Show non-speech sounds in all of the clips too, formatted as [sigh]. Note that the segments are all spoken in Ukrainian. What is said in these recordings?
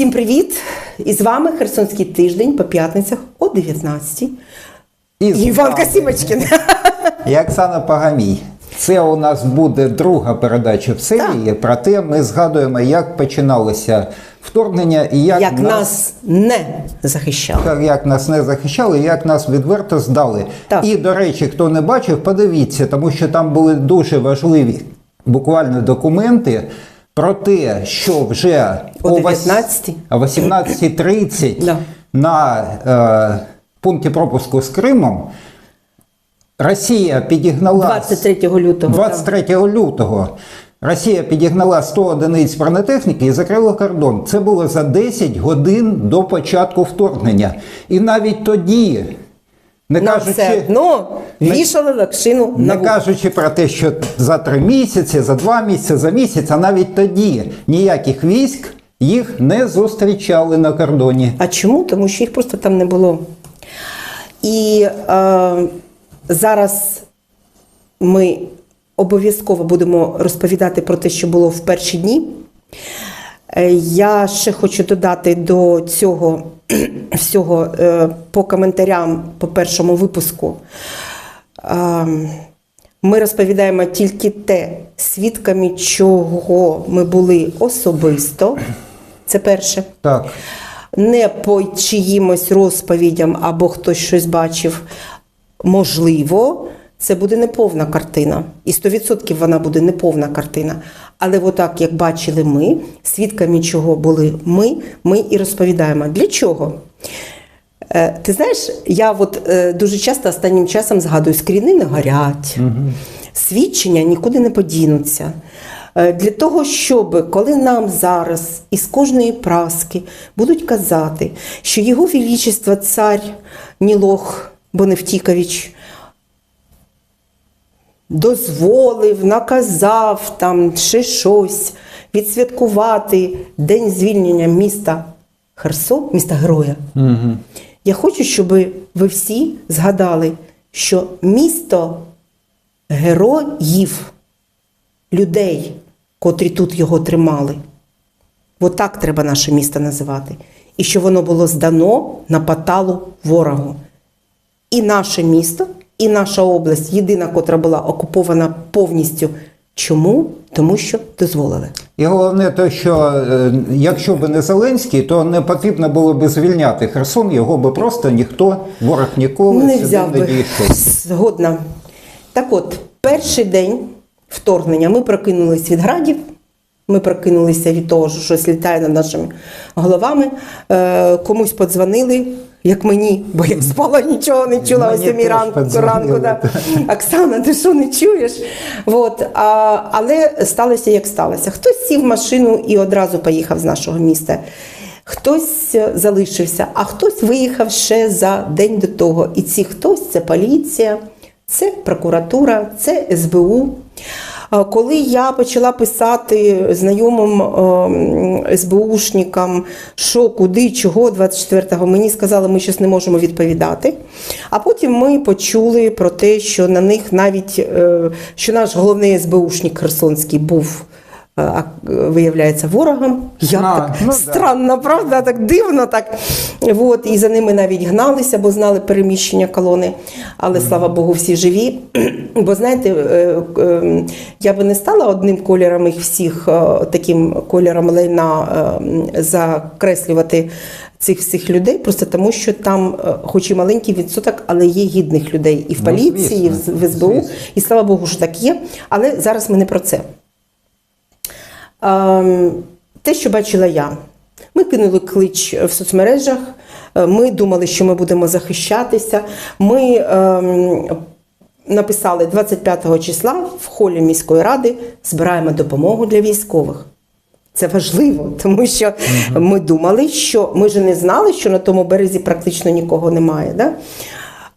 Всім привіт! І з вами Херсонський тиждень по п'ятницях о 19 І Іванка Сімочкін. І Оксана Пагамій. Це у нас буде друга передача в серії. Проте ми згадуємо, як починалося вторгнення і як, Як нас не захищали. як нас не захищали, як нас відверто здали. Так. І, до речі, хто не бачив, подивіться, тому що там були дуже важливі буквально документи про те, що вже О вось- 19-й? 18.30 Да. на е, пункті пропуску з Кримом Росія підігнала 23 лютого. 23 лютого. Росія підігнала 100 одиниць бронетехніки і закрила кордон. Це було за 10 годин до початку вторгнення. І навіть тоді, не Нам кажучи, все одно вішали лакшину на не кажучи про те, що за три місяці, за два місяці, за місяць, а навіть тоді ніяких військ їх не зустрічали на кордоні. А чому? Тому що їх просто там не було. І е, зараз ми обов'язково будемо розповідати про те, що було в перші дні. Е, Я ще хочу додати до цього всього е, по коментарям по першому випуску. Е, Ми розповідаємо тільки те, свідками чого ми були особисто. Це перше Так. не по чиїмось розповідям або хтось щось бачив. Можливо, це буде неповна картина. І 100% вона буде неповна картина. Але отак, як бачили ми, свідками чого були ми, ми і розповідаємо. Для чого? Е, Ти знаєш, я от е, дуже часто останнім часом згадую, скріни не горять, свідчення нікуди не подінуться. Е, Для того, щоб коли нам зараз із кожної праски будуть казати, що його величество цар Нілох Боневтікович дозволив, наказав там ще щось відсвяткувати День звільнення міста Херсон, міста Героя. Угу. Я хочу, щоб ви всі згадали, що місто героїв, людей, котрі тут його тримали. Отак треба наше місто називати. І що воно було здано на паталу ворогу. І наше місто, і наша область єдина, котра була окупована повністю. Чому? Тому що дозволили. І головне те, що е, якщо б не Зеленський, то не потрібно було б звільняти Херсон, його би просто ніхто, ворог ніколи не взяв не би. дійшов. Згодна. Так от, перший день вторгнення ми прокинулись від градів, ми прокинулися від того, що щось літає над нашими головами. Е, комусь подзвонили, як мені, бо я спала, нічого не чула о Мені 7 ранку. ранку да. Оксана, ти що не чуєш? От, а, але сталося, як сталося. Хтось сів в машину і одразу поїхав з нашого міста. Хтось залишився, а хтось виїхав ще за день до того. І ці хтось це поліція, це прокуратура, це СБУ. Коли я почала писати знайомим е, СБУшникам, що, куди, чого 24-го, мені сказали, ми щось не можемо відповідати. А потім ми почули про те, що на них навіть е, що наш головний СБУшник Херсонський був. Е, Виявляється ворогом. Як А, так ну да. странно, правда? Так дивно так. От, і за ними навіть гналися, бо знали переміщення колони. Але слава Богу, всі живі. [clears throat] Бо знаєте, е, е, я би не стала одним кольором їх всіх, таким кольором лайна е, закреслювати цих всіх людей, просто тому що там, хоч і маленький відсоток, але є гідних людей і в Ну, поліції, і в- СБУ. І слава Богу, що так є. Але зараз ми не про це. Ем, Те, що бачила я, ми кинули клич в соцмережах. е, Ми думали, що ми будемо захищатися. Ми ем, написали 25 числа в холі міської ради збираємо допомогу для військових. Це важливо, тому що ми думали, що ми ж не знали, що на тому березі практично нікого немає. Да?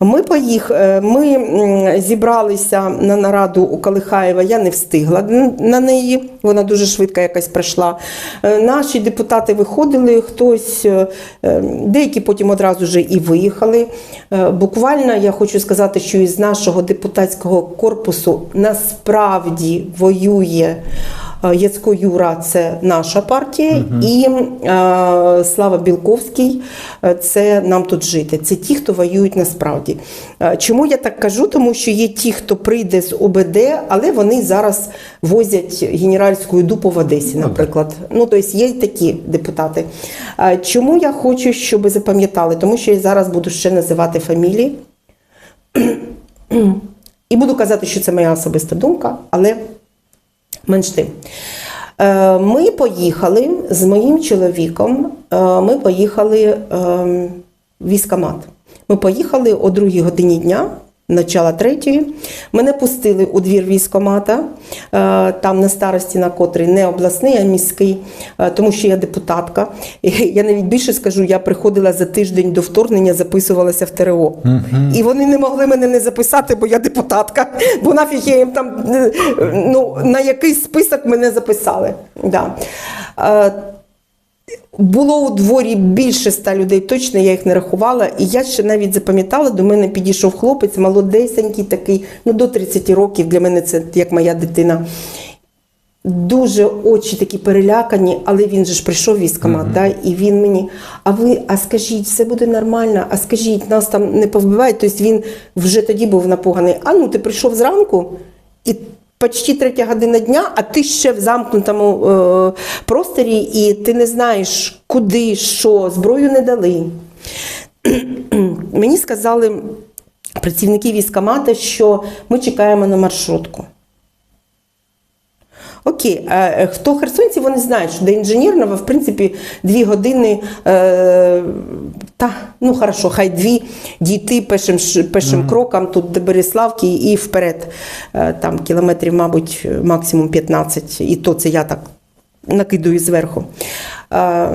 Ми поїх, е, ми зібралися на нараду у Калихаєва. Я не встигла на неї. Вона дуже швидко якась пройшла. Е, Наші депутати виходили, хтось, е, деякі потім одразу вже і виїхали. Буквально я хочу сказати, що із нашого депутатського корпусу насправді воює Яцко Юра це наша партія, і е, Слава Білковський е, це нам тут жити. Це ті, хто воюють насправді. Е, Чому я так кажу? Тому що є ті, хто прийде з ОБД, але вони зараз возять генеральську дупу в Одесі, наприклад. Ну, тобто є й такі депутати. Е, Чому я хочу, щоб запам'ятали? Тому що я зараз буду ще називати фамілії. [clears throat] І буду казати, що це моя особиста думка, але менш тим. Е, Ми поїхали з моїм чоловіком. е, Ми поїхали ем, в військкомат. Ми поїхали о другій годині дня, начала третьої. Мене пустили у двір військкомата, е, там на старості, на котрий не обласний, а міський, е, тому що я депутатка. Я навіть більше скажу, я приходила за тиждень до вторгнення, записувалася в ТРО. І вони не могли мене не записати, бо я депутатка. Бо нафіг я їм там е, ну, на якийсь список мене записали. Да. Було у дворі більше ста людей, точно я їх не рахувала. І я ще навіть запам'ятала, до мене підійшов хлопець, молодесенький такий, ну до 30 років, для мене це як моя дитина. Дуже очі такі перелякані, але він же ж прийшов в військкомат, да, і він мені, а ви, а скажіть, все буде нормально, а скажіть, нас там не повбивають. Тобто він вже тоді був напуганий. А ну ти прийшов зранку і почти третя година дня, а ти ще в замкнутому е, просторі, і ти не знаєш, куди, що, зброю не дали. Мені сказали працівники військомата, що ми чекаємо на маршрутку. Окей, а е, хто херсонці, вони знають, що до інженерного, в принципі, дві години, е, та, ну хорошо, хай дві дійти першим, mm -hmm. кроком тут до Береславки і вперед. Е, там кілометрів, мабуть, максимум 15, і то це я так накидую зверху. Е,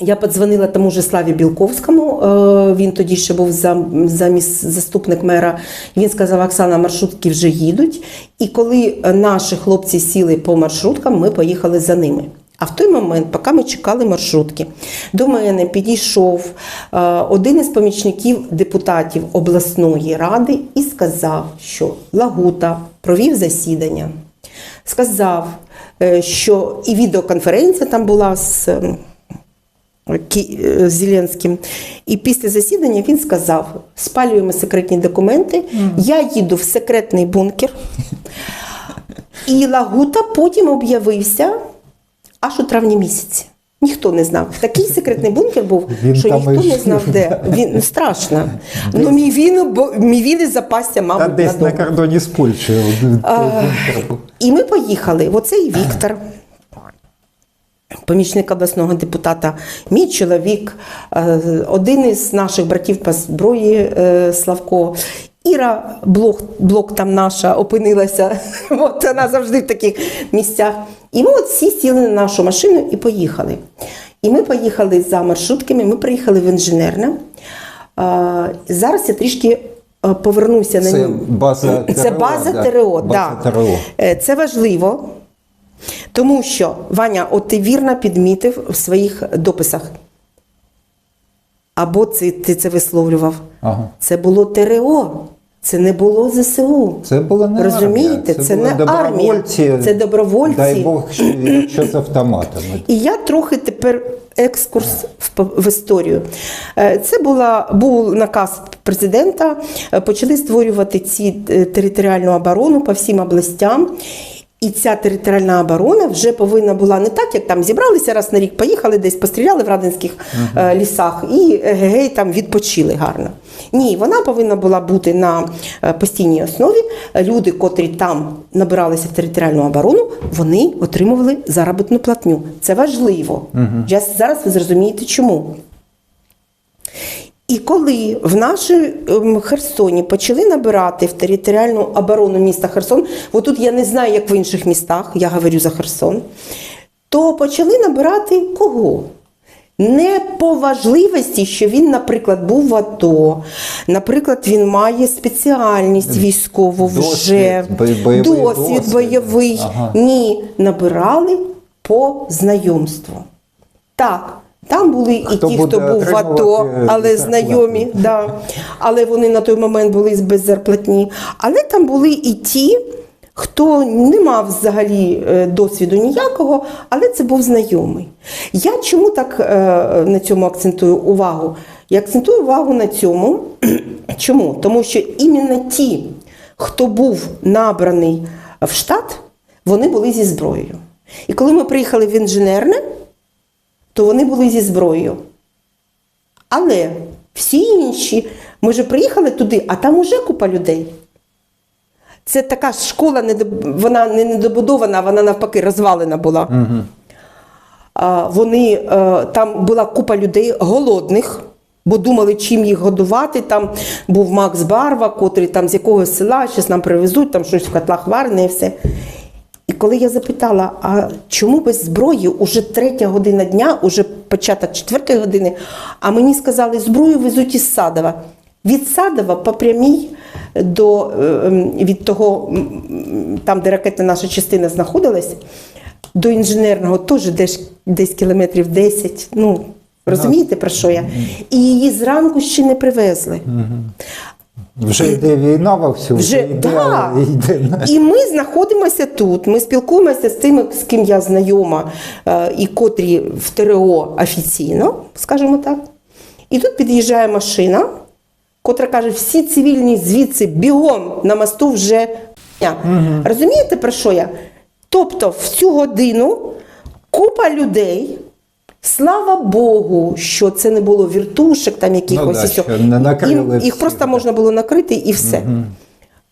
я подзвонила тому же Славі Білковському. е, Він тоді ще був зам- замість заступник мера. Він сказав: Оксана, маршрутки вже їдуть. І коли наші хлопці сіли по маршруткам, ми поїхали за ними. А в той момент, поки ми чекали маршрутки, до мене підійшов е, один із помічників депутатів обласної ради і сказав, що Лагута провів засідання. Сказав, е, що і відеоконференція там була з. Кі- е, Зеленським. І після засідання він сказав: спалюємо секретні документи, я їду в секретний бункер. І Лагута потім об'явився аж у травні місяці. Ніхто не знав. Такий секретний бункер був, Він що ніхто і не знав, де. Він ну, страшно. Ну, мій він, бо мій він і запасся, Та десь на кордоні з Польщею. І ми поїхали. Оцей Віктор, помічник обласного депутата, мій чоловік, е, один із наших братів по зброї е, Славко. Іра Блок, Блок там наша опинилася. [laughs] От вона завжди в таких місцях. І ми от всі сіли на нашу машину і поїхали. І ми поїхали за маршрутками, ми приїхали в інженерне. Зараз я трішки е, повернуся на Це база Це ТРО, база да. ТРО, База да. ТРО. Е, Це важливо, тому що Ваня, от ти вірно підмітив в своїх дописах. Або це, ти це висловлював. Ага. Це було ТРО, це не було ЗСУ. Це була не Розумієте, армія, це були не армія, це добровольці. Дай Бог, що, з автоматами. [clears throat] І я трохи тепер екскурс в, в історію. Е, Це була, був наказ президента, е, почали створювати ці е, територіальну оборону по всім областям. І ця територіальна оборона вже повинна була не так, як там зібралися раз на рік, поїхали десь, постріляли в радянських е, лісах і е, гей, там відпочили гарно. Ні, вона повинна була бути на е, постійній основі. Люди, котрі там набиралися в територіальну оборону, вони отримували заробітну платню. Це важливо. Я зараз ви зрозумієте, чому. І коли в нашій ем, Херсоні почали набирати в територіальну оборону міста Херсон, отут я не знаю, як в інших містах, я говорю за Херсон, то почали набирати кого? Не по важливості, що він, наприклад, був в АТО, наприклад, він має спеціальність військову вже, бой- бойовий досвід досвід. бойовий. Ага. Ні, набирали по знайомству. Так, там були і ті, хто був в АТО, але знайомі, да. але вони на той момент були без зарплатні. Але там були і ті, хто не мав взагалі е, досвіду ніякого, але це був знайомий. Я чому так е, на цьому акцентую увагу? Я акцентую увагу на цьому. [clears throat] Чому? Тому що іменно ті, хто був набраний в штат, вони були зі зброєю. І коли ми приїхали в інженерне, то вони були зі зброєю. Але всі інші, ми вже приїхали туди, а там уже купа людей. Це така школа, вона не недобудована, вона навпаки розвалена була. А, Вони, е, там була купа людей голодних, бо думали, чим їх годувати. Там був Макс Барва, котрий там з якогось села, щось нам привезуть, там щось в котлах варене і все. Коли я запитала, а чому без зброї уже третя година дня, уже початок четвертої години, а мені сказали, зброю везуть із Садова. Від Садова по прямій до ем, від того, там, де ракетна наша частина знаходилась, до інженерного теж десь, десь кілометрів 10. Ну, розумієте, про що я? І її зранку ще не привезли. Вже йде війна вовсю, Вже йде, да. йде І ми знаходимося тут. Ми спілкуємося з тими, з ким я знайома, е, і котрі в ТРО офіційно, скажімо так. І тут під'їжджає машина, котра каже: всі цивільні звідси бігом на мосту вже. Угу. Розумієте, про що я? Тобто, в цю годину купа людей. Слава Богу, що це не було віртушек, там якихось Ну да, Їм- їх просто можна було накрити і все.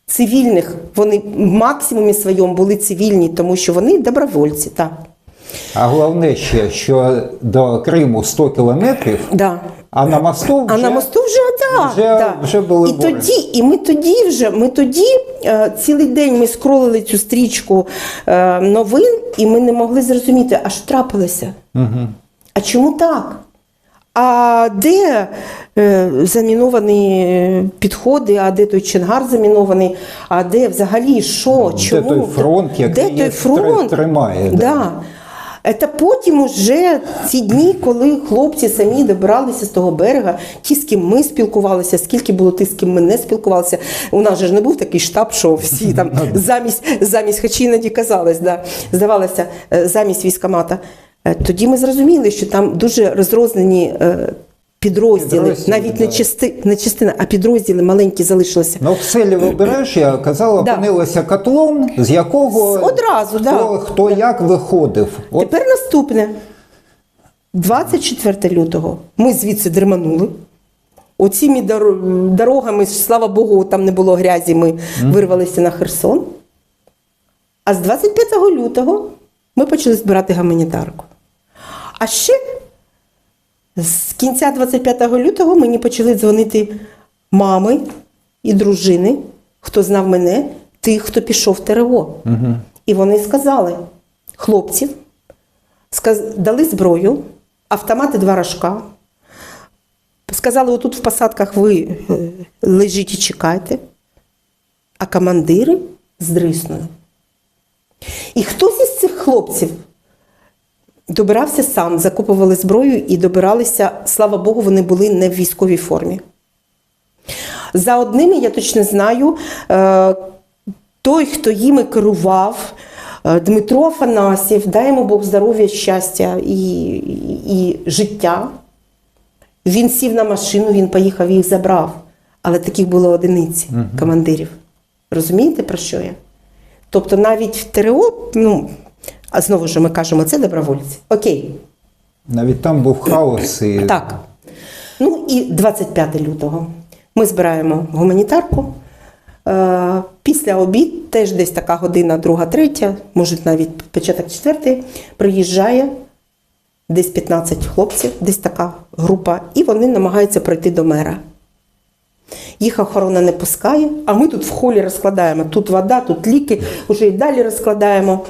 Цивільних вони в максимумі своєму були цивільні, тому що вони добровольці. Так. А головне ще, що до Криму 100 кілометрів, Да. а на мосту вже... А на мосту вже да, вже- да. вже були і бої. тоді, і ми тоді вже ми тоді е, цілий день ми скролили цю стрічку е, новин, і ми не могли зрозуміти, а що трапилося. Угу. А чому так? А де е, заміновані підходи, а де той Чонгар замінований, а де взагалі що, Де чому? той фронт, який де той фронт? тримає, да. Да. Це потім уже ці дні, коли хлопці самі добралися з того берега, ті, з ким ми спілкувалися, скільки було тих, з ким ми не спілкувалися. У нас же ж не був такий штаб, що всі там замість, замість хоч іноді казалось, да, здавалося, е, замість військомата. Е, Тоді ми зрозуміли, що там дуже розрознені е, підрозділи, Підрозділи, навіть не, части, не частина, а підрозділи маленькі залишилися. Ну, в селі Лебережжя, казала, Да. опинилося котлом, з якого Одразу, да. хто, хто як виходив. От Тепер наступне. 24 лютого ми звідси дерманули. Оціми дорогами, слава Богу, там не було грязі, ми вирвалися на Херсон. А з 25 лютого ми почали збирати гуманітарку. А ще з кінця 25 лютого мені почали дзвонити мами і дружини, хто знав мене, тих, хто пішов в ТРО. І вони сказали: хлопців, сказ- дали зброю, автомати два рожка. Сказали, отут в посадках ви е, лежіть і чекайте, а командири здриснули. І хтось із цих хлопців добирався сам, закупували зброю і добиралися, слава Богу, вони були не в військовій формі. За одними, я точно знаю, е, той, хто їми керував, е, Дмитро Афанасів, дай йому Бог здоров'я, щастя і, і, і життя. Він сів на машину, він поїхав і їх забрав. Але таких було одиниці командирів. Розумієте, про що я? Тобто навіть в ТРО, ну, а знову ж ми кажемо, це добровольці. Окей. навіть там був хаос і Так. Ну і 25 лютого ми збираємо гуманітарку. Е, Після обід, теж десь така година, друга, третя, може навіть початок четвертий, приїжджає десь 15 хлопців, десь така група, і вони намагаються пройти до мера. Їх охорона не пускає, а ми тут в холі розкладаємо. Тут вода, тут ліки, вже і далі розкладаємо.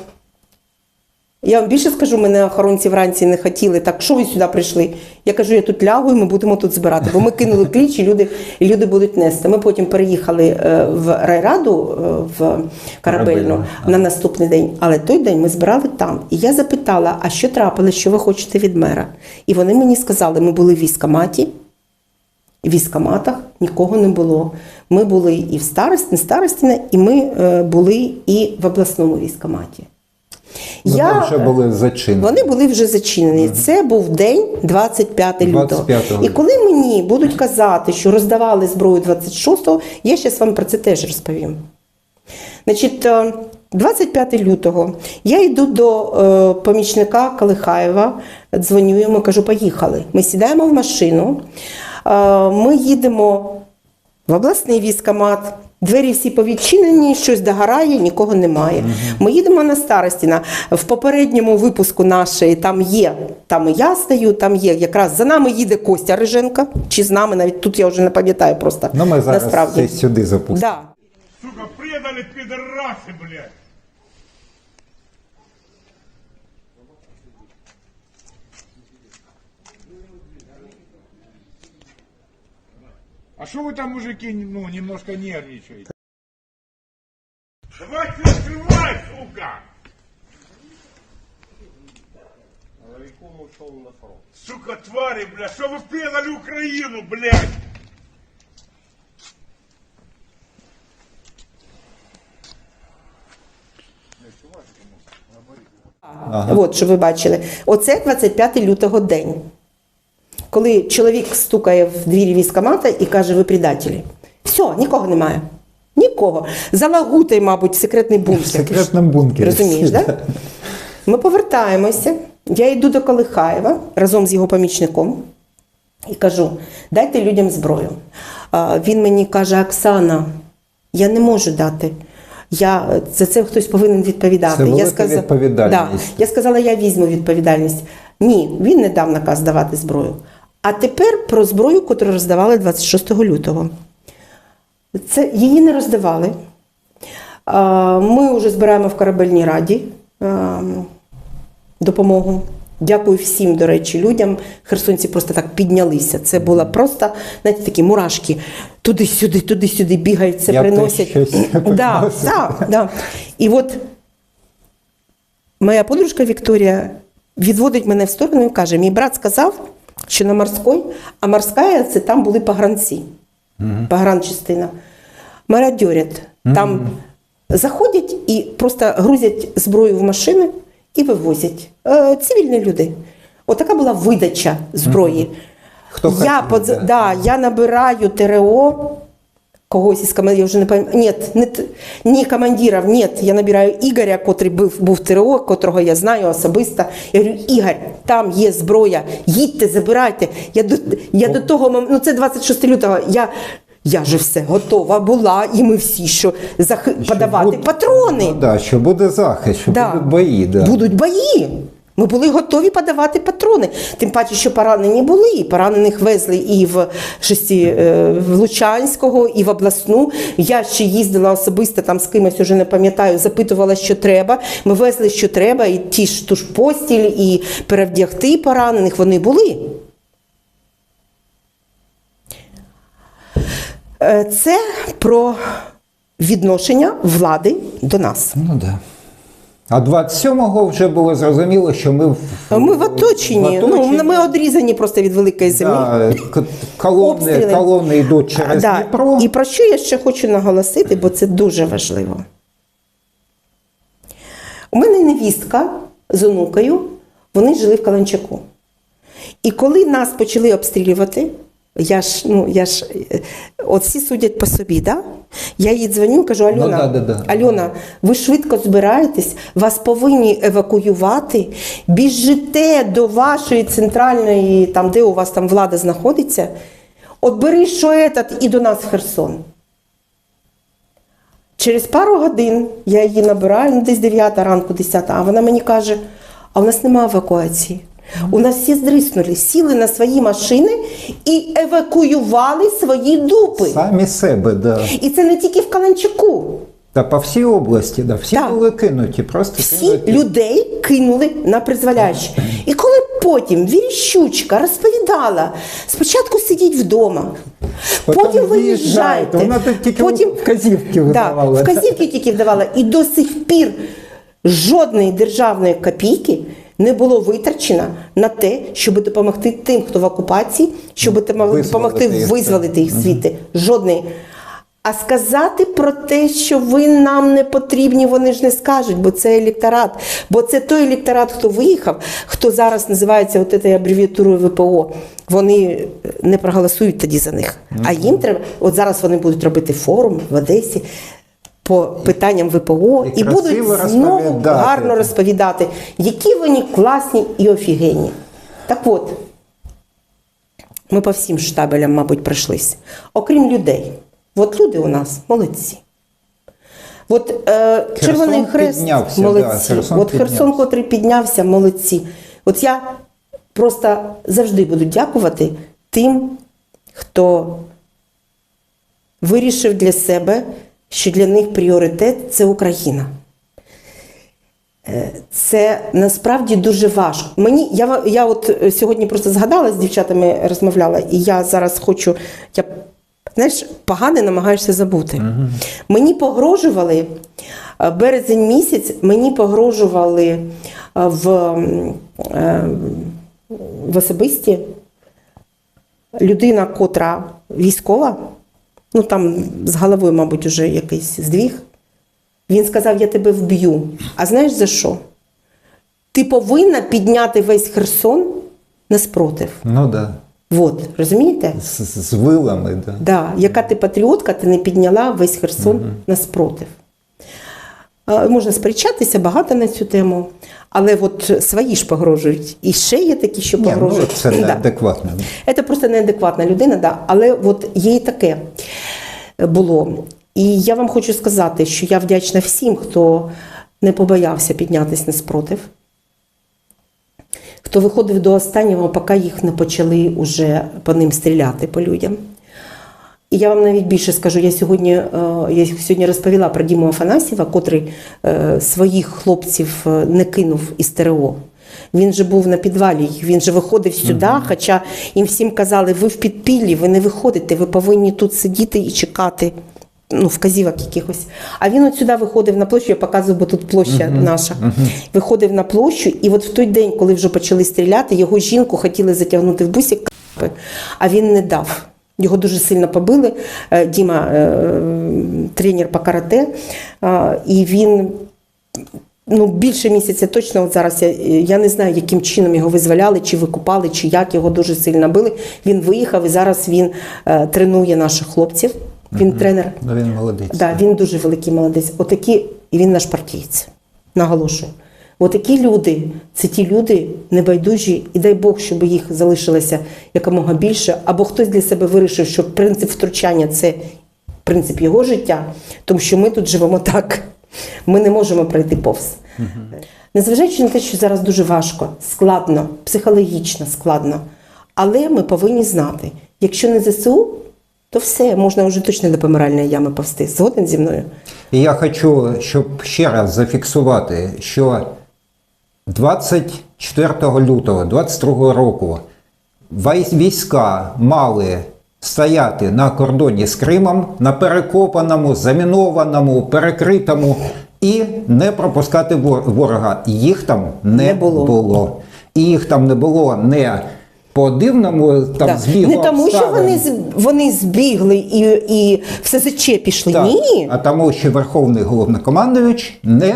Я вам більше скажу, мене охоронці вранці не хотіли. Так, що ви сюди прийшли? Я кажу, я тут лягу, і ми будемо тут збирати. Бо ми кинули кліч, і люди, і люди будуть нести. Ми потім переїхали е, в райраду е, в Корабельну, на наступний день. Але той день ми збирали там. І я запитала, а що трапилось, що ви хочете від мера? І вони мені сказали, ми були в військкоматі, військоматах нікого не було. Ми були і в старості, Старостіна, і ми е, були і в обласному військоматі. Вони вже були зачинені. Вони були вже зачинені. Це був день 25 лютого. 25 І коли мені будуть казати, що роздавали зброю 26-го, я зараз вам про це теж розповім. Значить, е, 25 лютого я йду до е, помічника Калихаєва, дзвоню йому, кажу, поїхали. Ми сідаємо в машину, е, ми їдемо в обласний військомат. Двері всі повідчинені, щось догорає, нікого немає. Ми їдемо на Старостіна. В попередньому випуску нашої там є, там і я стою, там є якраз за нами їде Костя Риженка, чи з нами навіть тут я вже не пам'ятаю просто. Ну ми зараз насправді. сюди запустимо. Да. Сука, предали підраси, блядь! А что вы там, мужики, ну, немножко нервничаете? Давайте открывай, сука! Сука, твари, блядь, что вы предали Украину, блядь? От, щоб ви бачили. Оце 25 лютого день. Коли чоловік стукає в двері військкомата і каже, ви предателі. Все, нікого немає. Нікого. Залагутай, мабуть, в секретний бункер. В секретному бункері. Розумієш, так? Да? [laughs] Ми повертаємося. Я йду до Колихаєва разом з його помічником і кажу: дайте людям зброю. Він мені каже: Оксана, я не можу дати. Я, за це хтось повинен відповідати. Це я сказа- відповідальність. Да. Я сказала, я візьму відповідальність. Ні, він не дав наказ давати зброю. А тепер про зброю, яку роздавали 26 лютого. Це її не роздавали. Ми вже збираємо в корабельній раді допомогу. Дякую всім, до речі, людям. Херсонці просто так піднялися. Це було просто, знаєте, такі мурашки. Туди-сюди, туди-сюди бігають, це Я приносять. щось Да, да, да. І от моя подружка Вікторія відводить мене в сторону і каже: мій брат сказав, що на морській, а морська це там були погранці, погранчастина. Мародьорять. Там заходять і просто грузять зброю в машини і вивозять. Е, цивільні люди. Отака була видача зброї. Хто я, хотів, под... да. да, я набираю ТРО когось із командирів, я вже не пам'ятаю. Ні, не, ні командирів, ні, я набираю Ігоря, котрий був, був ТРО, котрого я знаю особисто. Я говорю, Ігор, там є зброя, їдьте, забирайте. Я до, я до того мом- ну це 26 лютого. Я, я же все готова була, і ми всі, що зах... подавати буде- патрони. Ну, да, що буде захист, що Да. будуть бої. Да. Будуть бої. Ми були готові подавати патрони. Тим паче, що поранені були. Поранених везли і в шесті е, в Лучанського, і в обласну. Я ще їздила особисто там з кимось, уже не пам'ятаю, запитувала, що треба. Ми везли, що треба, і ті ж ту ж постіль, і перевдягти поранених. Вони були. Е, Це про відношення влади до нас. Ну да. А 27-го вже було зрозуміло, що ми в, Ми в оточенні. Ну, ми одрізані просто від великої землі. Да, колони, колони йдуть через Да. Дніпро. І про що я ще хочу наголосити, бо це дуже важливо. У мене невістка з онукою, вони жили в Каланчаку. І коли нас почали обстрілювати, я ж, ну, я ж, е, от всі судять по собі, да? я їй дзвоню, кажу, Альона, Ну, да, да, да. Альона, ви швидко збираєтесь, вас повинні евакуювати, біжите до вашої центральної, там, де у вас там влада знаходиться, от бери що этот і до нас в Херсон. Через пару годин я її набираю, ну десь 9 ранку, 10, а вона мені каже: а у нас немає евакуації. У нас всі здриснули, сіли на свої машини і евакуювали свої дупи. Самі себе, да. І це не тільки в Каланчаку. Та по всій області, да. всі Так. були кинуті, просто Всі кинуті. людей кинули на призволяще. І коли потім Віріщучка розповідала, спочатку сидіть вдома, Потім потім виїжджайте. Вона тільки вказівки да, видавала. вказівки тільки вдавала. І до сих пір жодної державної копійки не було витрачено на те, щоб допомогти тим, хто в окупації, щоб допомогти Визволити їх, визволити їх звідти. Жодної. А сказати про те, що ви нам не потрібні, вони ж не скажуть, бо це електорат. Бо це той електорат, хто виїхав, хто зараз називається от цією абревіатурою ВПО. Вони не проголосують тоді за них. А їм треба, от зараз вони будуть робити форум в Одесі по питанням ВПО І і, будуть знову розповідати. гарно розповідати, які вони класні і офігенні. Так от, ми по всім штабелям, мабуть, пройшлись. Окрім людей. От люди у нас молодці. От е, Червоний Хрест піднявся, да, молодці. Херсон От Херсон, котрий піднявся, молодці. От я просто завжди буду дякувати тим, хто вирішив для себе, що для них пріоритет це Україна. Е, Це насправді дуже важко. Мені я, я от е, сьогодні просто згадала з дівчатами, розмовляла, і я зараз хочу. Я знаєш, погане намагаєшся забути. Мені погрожували е, березень місяць, мені погрожували в, в особисті людина, котра військова, ну там з головою, мабуть, уже якийсь здвіг. Він сказав: Я тебе вб'ю. А знаєш за що? Ти повинна підняти весь Херсон на спротив. Ну да. От, розумієте? З, з вилами, да. Да. Яка ти патріотка, ти не підняла весь Херсон на спротив. Можна сперечатися багато на цю тему, але от свої ж погрожують. І ще є такі, що Ні, ну, погрожують. це Да. неадекватно. Це просто неадекватна людина, да. але от є і таке було. І я вам хочу сказати, що я вдячна всім, хто не побоявся піднятися на спротив, хто виходив до останнього, поки їх не почали уже по ним стріляти по людям. І я вам навіть більше скажу, я сьогодні, е, я сьогодні розповіла про Діму Афанасьєва, котрий е, своїх хлопців е, не кинув із ТРО. Він же був на підвалі, він же виходив сюди, хоча їм всім казали, ви в підпіллі, ви не виходите, ви повинні тут сидіти і чекати ну, вказівок якихось. А він от сюди виходив на площу, я показую, бо тут площа наша. Виходив на площу, і от в той день, коли вже почали стріляти, його жінку хотіли затягнути в бусик, а він не дав. Його дуже сильно побили. Е, Діма, е, тренер по карате, і він ну, більше місяця точно от зараз я, я не знаю, яким чином його визволяли, чи викупали, чи як його дуже сильно били. Він виїхав і зараз він е, тренує наших хлопців. Він тренер. Ну, він молодець. Да, він дуже великий молодець. Отакі, і він наш партієць. Наголошую. Отакі люди це ті люди небайдужі, і дай Бог, щоб їх залишилося якомога більше, або хтось для себе вирішив, що принцип втручання це принцип його життя, тому що ми тут живемо так. Ми не можемо пройти повз. Незважаючи на те, що зараз дуже важко, складно, психологічно складно. Але ми повинні знати, якщо не ЗСУ, то все, можна вже точно до помиральної ями повсти. Згоден зі мною? І я хочу, щоб ще раз зафіксувати, що 24 лютого 22 року війська мали стояти на кордоні з Кримом на перекопаному, замінованому, перекритому і не пропускати ворога. Їх там не, Не було. було. І їх там не було не по дивному там Да. збігу Не тому, що вони, вони збігли і, і в СЗЧ пішли. Так, Ні. А тому, що Верховний головнокомандуючий не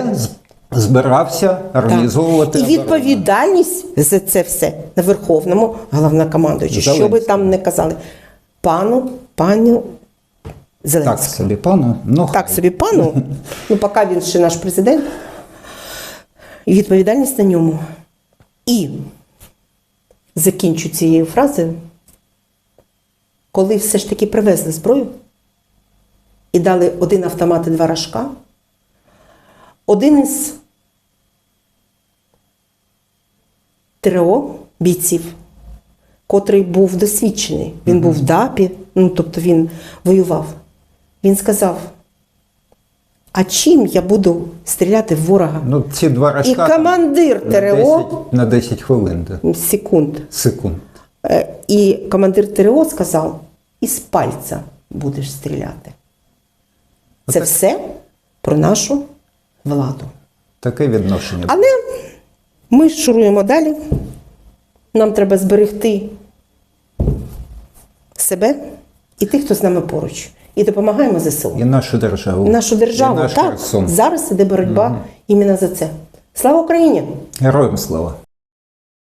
збирався організовувати Так. І відповідальність за це все на Верховному головнокомандуючому. Що би там не казали. Пану, пану Так собі, пану. Ну, Так собі пану, [laughs] ну поки він ще наш президент, і відповідальність на ньому. І закінчу цією фразою, коли все ж таки привезли зброю і дали один автомат і два рожка, один із ТРО бійців, котрий був досвідчений, він був в ДАПі, ну тобто він воював. Він сказав: а чим я буду стріляти в ворога? ну, ці два І рожка командир на 10, ТРО на 10 хвилин, да, секунд. секунд. Е, І командир ТРО сказав: із пальця будеш стріляти. Це все про нашу владу. Таке відношення. Але Ми шуруємо далі. Нам треба зберегти себе і тих, хто з нами поруч. І допомагаємо ЗСУ. І нашу державу. Нашу державу. І наш так, Херсон. зараз іде боротьба іменно за це. Слава Україні! Героям слава.